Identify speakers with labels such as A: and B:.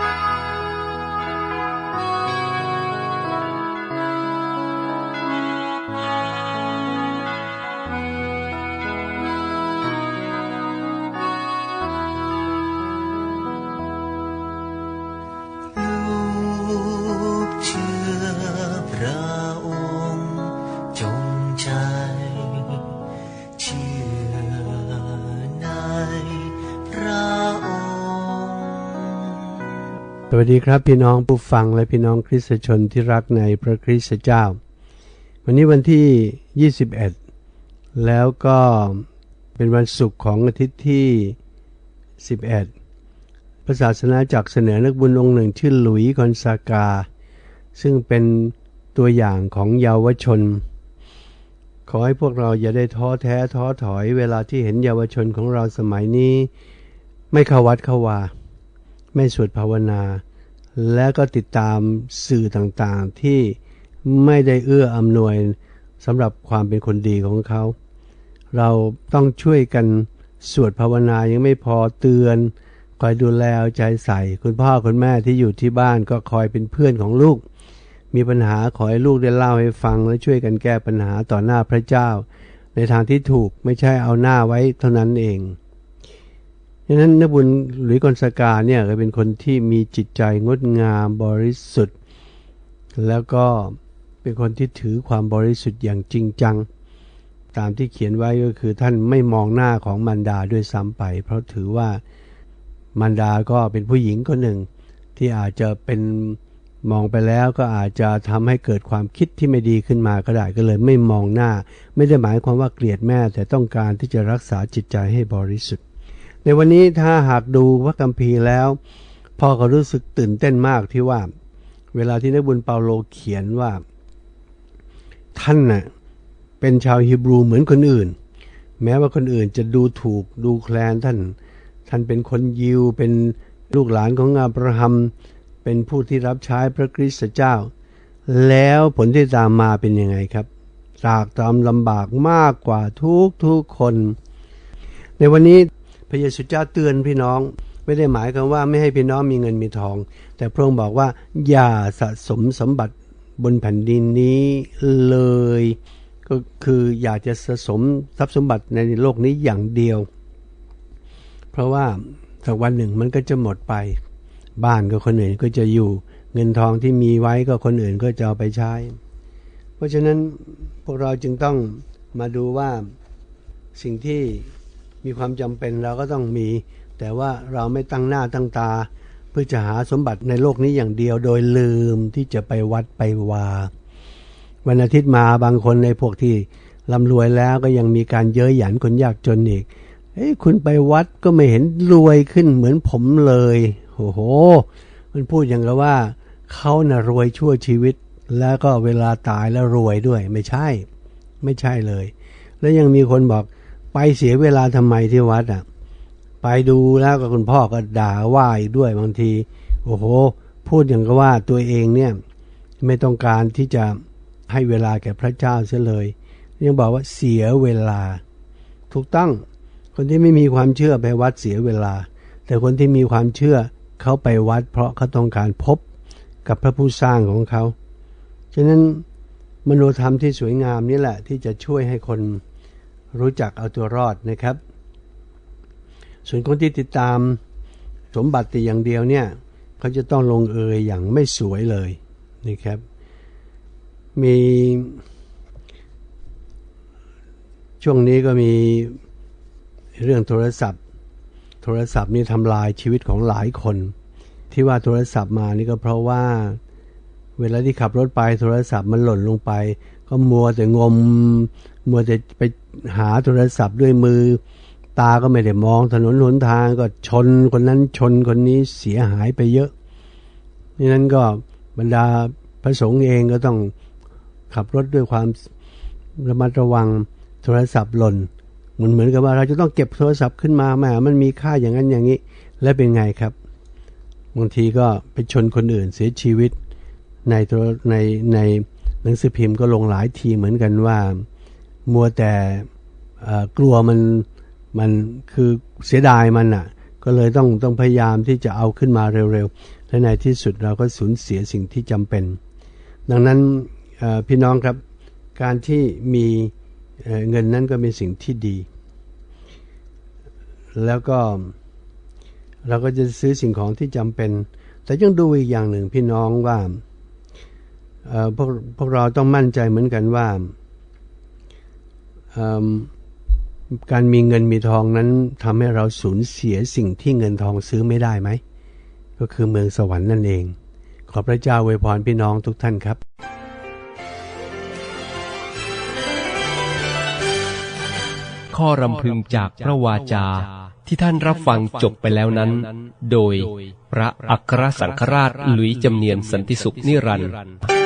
A: Thank you. สวัสดีครับพี่น้องผู้ฟังและพี่น้องคริสตชนที่รักในพระคริสตเจ้า วันนี้วันที่ 21 แล้วก็เป็นวันศุกร์ของอาทิตย์ที่ 11 พระศาสนาจักเสนอนักบุญองค์หนึ่งชื่อหลุยส์กอนซากา ซึ่งเป็นตัวอย่างของเยาวชน ขอให้พวกเราอย่าได้ท้อแท้ท้อถอยเวลาที่เห็นเยาวชนของเราสมัยนี้ ไม่เข้าวัดเข้าว่า ไม่สวดภาวนา และก็ติดตามสื่อต่างๆ ที่ไม่ได้เอื้ออำนวยสำหรับความเป็นคนดีของเขา เราต้องช่วยกันสวดภาวนายังไม่พอเตือนคอยดูแลใจใส่คุณพ่อคุณแม่ที่อยู่ที่บ้านก็คอยเป็นเพื่อนของลูก มีปัญหาขอให้ลูกได้เล่าให้ฟังและช่วยกันแก้ปัญหาต่อหน้าพระเจ้า ในทางที่ถูกไม่ใช่เอาหน้าไว้เท่านั้นเอง ดังนั้นนบุญหรือกอนสกาเนี่ยก็เป็นคนที่มีจิตใจงดงามบริสุทธิ์ แล้วก็เป็นคนที่ถือความบริสุทธิ์อย่างจริงจัง ตามที่เขียนไว้ก็คือท่านไม่มองหน้าของมันดาด้วยซ้ำไป เพราะถือว่ามันดาก็เป็นผู้หญิงคนหนึ่ง ที่อาจจะเป็นมองไปแล้วก็อาจจะทำให้เกิดความคิดที่ไม่ดีขึ้นมาก็ได้ก็เลยไม่มองหน้า ไม่ได้หมายความว่าเกลียดแม่แต่ต้องการที่จะรักษาจิตใจให้บริสุทธิ์ ในวันนี้ถ้าหากดูพระคัมภีร์แล้วพ่อก็รู้สึกตื่นเต้นมากที่ว่า เวลาที่นักบุญเปาโลเขียนว่า ท่านน่ะเป็นชาวฮีบรูเหมือนคนอื่น แม้ว่าคนอื่นจะดูถูกดูแคลนท่าน ท่านเป็นคนยิวเป็นลูกหลานของอับราฮัม เป็นผู้ที่รับใช้พระคริสต์เจ้า แล้วผลที่ตามมาเป็นยังไงครับตรากตรำลำบากมากกว่าทุกทุกคน ในวันนี้ พระเยซูเจ้าเตือนพี่น้อง ไม่ได้หมายความว่าไม่ให้พี่น้องมีเงินมีทอง แต่พระองค์บอกว่า อย่าสะสมสมบัติบนแผ่นดินนี้เลย ก็คืออยากจะสะสมทรัพย์สมบัติในโลกนี้อย่างเดียว เพราะว่าสักวันหนึ่งมันก็จะหมดไป บ้านก็คนอื่นก็จะอยู่ เงินทองที่มีไว้ก็คนอื่นก็จะเอาไปใช้ เพราะฉะนั้นพวกเราจึงต้องมาดูว่าสิ่งที่ มีความจำเป็นเราก็ต้องมี แต่ว่าเราไม่ตั้งหน้าตั้งตา เพื่อจะหาสมบัติในโลกนี้อย่างเดียวโดยลืมที่จะไปวัดไปวา วันอาทิตย์มาบางคนในพวกที่ร่ำรวยแล้วก็ยังมีการเย้ยหยันคนยากจนอีกเอ้ยคุณไปวัดก็ไม่เห็นรวยขึ้นเหมือนผมเลยโอ้โห มันพูดอย่างกับว่าเขาน่ะรวยชั่วชีวิต แล้วก็เวลาตายแล้วรวยด้วย ไม่ใช่ ไม่ใช่เลย แล้วยังมีคนบอก ไปเสียเวลาทำไมที่วัดอะ ไปดูแล้วก็คุณพ่อก็ด่าว่าอีกด้วยบางที โอ้โห พูดอย่างกับว่าตัวเองเนี่ย ไม่ต้องการที่จะให้เวลาแก่พระเจ้าเสียเลย ยังบอกว่าเสียเวลา ถูกต้องคนที่ไม่มีความเชื่อไปวัดเสียเวลา แต่คนที่มีความเชื่อเขาไปวัด เพราะเขาต้องการพบกับพระผู้สร้างของเขา ฉะนั้นมโนธรรมที่สวยงามนี่แหละ ที่จะช่วยให้คน รู้จักเอาตัวรอดนะครับ ส่วนคนที่ติดตามสมบัติแต่อย่างเดียวเนี่ยเขาจะต้องลงเอยอย่างไม่สวยเลยนะครับ มีช่วงนี้ก็มีเรื่องโทรศัพท์ โทรศัพท์นี่ทำลายชีวิตของหลายคน ที่ว่าโทรศัพท์มานี่ก็เพราะว่า เวลาที่ขับรถไปโทรศัพท์มันหล่นลงไป ก็มัวแต่งม มัวแต่ไปหาโทรศัพท์ด้วยมือ ตาก็ไม่ได้มองถนนหนทางก็ชนคนนั้นชนคนนี้เสียหายไปเยอะนี่นั้นก็บรรดาพระสงฆ์เองก็ต้องขับรถด้วยความระมัดระวังโทรศัพท์หล่นเหมือนเหมือนกับว่าเราจะต้องเก็บโทรศัพท์ขึ้นมาแหมมันมีค่าอย่างนั้นอย่างนี้ และเป็นไงครับบางทีก็ไปชนคนอื่นเสียชีวิตในในในหนังสือพิมพ์ก็ลงหลายทีเหมือนกันว่า มัวแต่กลัวมันมันคือเสียดายมันอะ ก็เลยต้องต้องพยายามที่จะเอาขึ้นมาเร็วๆ และในที่สุดเราก็สูญเสียสิ่งที่จำเป็น ดังนั้นพี่น้องครับการที่มีเงินนั้นก็เป็นสิ่งที่ดี แล้วก็เราก็จะซื้อสิ่งของที่จำเป็น แต่ยังดูอีกอย่างหนึ่งพี่น้องว่าพวกพวกเราต้องมั่นใจเหมือนกันว่า การมีเงินมีทองนั้นทำให้เราสูญเสียสิ่งที่เงินทองซื้อไม่ได้ไหม ก็คือเมืองสวรรค์นั่นเอง ขอพระเจ้าอวยพรพี่น้องทุกท่านครับ
B: ข้อรำพึงจากพระวาจาที่ท่านรับฟังจบไปแล้วนั้น โดยพระอัครสังฆราชหลุยจำเนียนสันติสุขนิรันดร์